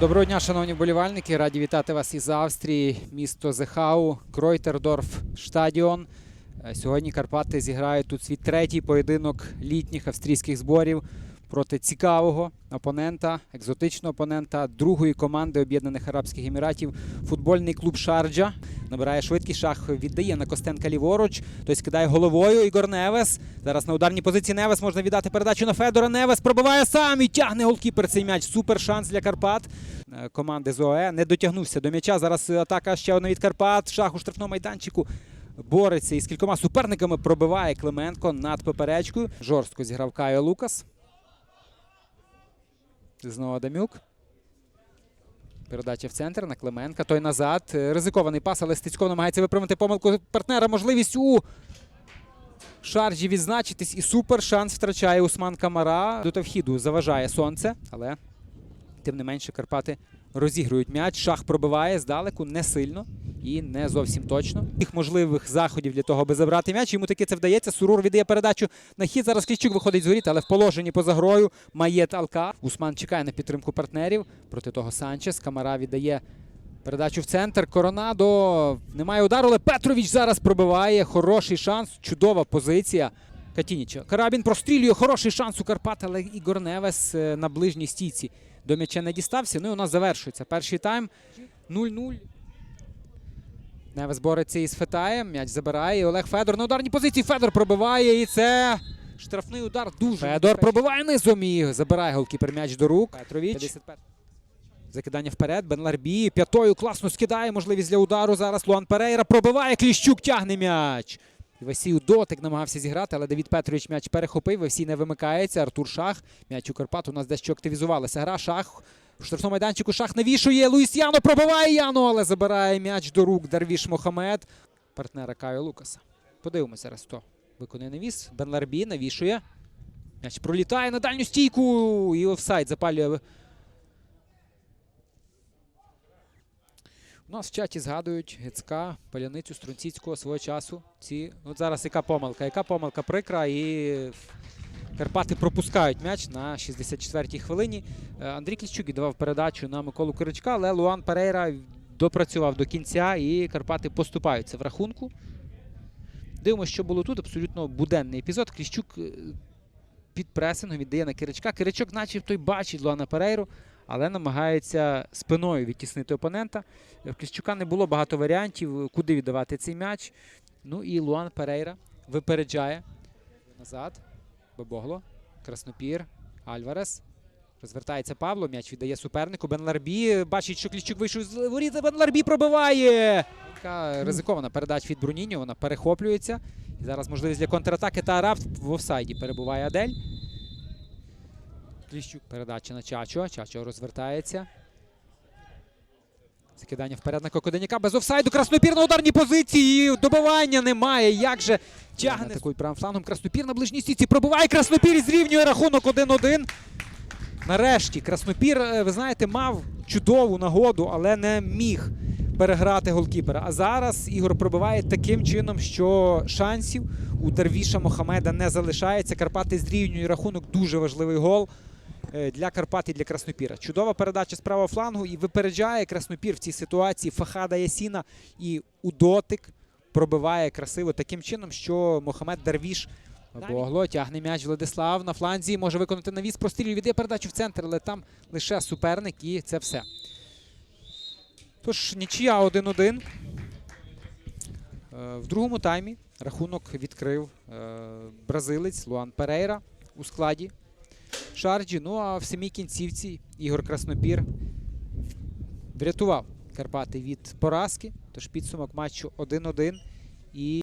Доброго дня, шановні вболівальники. Раді вітати вас із Австрії, місто Зехау, Кройтердорф Штадіон. Е, Сьогодні Карпати зіграють тут свій третій поєдинок літніх австрійських зборів проти цікавого опонента, екзотичного опонента другої команди Об'єднаних Арабських Еміратів. Футбольний клуб Шарджа набирає швидкість шах, віддає на Костенка ліворуч. Той скидає головою. Ігор Невес. Зараз на ударній позиції Невес можна віддати передачу на Федора. Невес пробиває сам і тягне голкіпер цей м'яч. Супер шанс для Карпат. Е, Команди з ОЕ не дотягнувся до м'яча. Зараз атака ще одна від Карпат. Шах у штрафному майданчику. Бореться із кількома суперниками. Пробиває Клименко над поперечкою. Жорстко зіграв Кайо Лукас. Знову Адамюк. Передача в центр на Клименка. Той назад. Е, Ризикований пас, але Стецько намагається виправити помилку партнера. Можливість у шаржі відзначитись. І супер шанс втрачає Усман Камара. До вхіду заважає сонце, але тим не менше Карпати розігрують м'яч. Шах пробиває здалеку не сильно і не зовсім точно. Тих можливих заходів для того, аби забрати м'яч. Йому таки це вдається. Сурур віддає передачу на хід. Зараз Кліщук виходить з воріт, але в положенні поза грою Маєт Алка. Усман чекає на підтримку партнерів. Проти того Санчес. Камара віддає передачу в центр. Коронадо немає удару, але Петрович зараз пробиває. Хороший шанс. Чудова позиція. Катініча. Карабін прострілює. Хороший шанс у Карпат, але Ігор Невес е, на ближній стійці до м'яча не дістався. Ну і у нас завершується перший тайм. 0-0. Невес бореться із Фетаєм. М'яч забирає. Олег Федор на ударній позиції. Федор пробиває. І це штрафний удар дуже. Федор пробиває низом і забирає голкіпер м'яч до рук. Петрович. Закидання вперед. Бенларбі п'ятою класно скидає. Можливість для удару. Зараз Луан Перейра пробиває. Кліщук тягне м'яч. Васій у дотик намагався зіграти, але Давід Петрович м'яч перехопив. Васій не вимикається. Артур Шах. М'яч у Карпат. У нас дещо активізувалася гра. Шах. В штрафному майданчику Шах навішує. Луїс Яно пробиває Яно, але забирає м'яч до рук Дарвіш Мохамед. Партнера Кайо Лукаса. Подивимося зараз, хто виконує навіс. Бенларбі навішує. М'яч пролітає на дальню стійку. І офсайд запалює У нас в чаті згадують Гецька, Паляницю, Струнціцького свого часу. Ці... От зараз яка помилка? Яка помилка прикра і Карпати пропускають м'яч на 64-й хвилині. Е, Андрій Кліщук віддавав передачу на Миколу Киричка, але Луан Перейра допрацював до кінця і Карпати поступаються в рахунку. Дивимося, що було тут. Абсолютно буденний епізод. Кліщук е, під пресингом віддає на Киричка. Киричок, начебто, й бачить Луана Перейру, але намагається спиною відтіснити опонента. В Кліщука не було багато варіантів, куди віддавати цей м'яч. Ну і Луан Перейра випереджає назад. Бабогло. Краснопір. Альварес. Розвертається Павло. М'яч віддає супернику. Бенларбі. Бачить, що Кліщук вийшов з воріт. Бенларбі пробиває. Така ризикована передача від Бруніньо. Вона перехоплюється. І зараз можливість для контратаки та рапт в офсайді перебуває Адель. Кліщук. Передача на Чачо. Чачо розвертається. Закидання вперед на Кокоденяка. Без офсайду. Краснопір на ударній позиції. Добивання немає. Як же тягне такою правим флангом. Краснопір на ближній стійці. Пробиває Краснопір зрівнює рахунок 1-1. Нарешті Краснопір, е, ви знаєте, мав чудову нагоду, але не міг переграти голкіпера. А зараз Ігор пробиває таким чином, що шансів у Дарвіша Мохамеда не залишається. Карпати зрівнюють рахунок. Дуже важливий гол для Карпат і для Краснопіра. Чудова передача з правого флангу і випереджає Краснопір в цій ситуації Фахада Ясіна і у дотик пробиває красиво таким чином, що Мохамед Дарвіш Богло тягне м'яч Владислав на фланзі. Може виконати навіс, прострілює, віддає передачу в центр, але там лише суперник і це все. Тож нічия 1-1. Е, В другому таймі рахунок відкрив е, бразилець Луан Перейра у складі Шарджі. Ну а в самій кінцівці Ігор Краснопір врятував Карпати від поразки. Тож підсумок матчу 1-1. І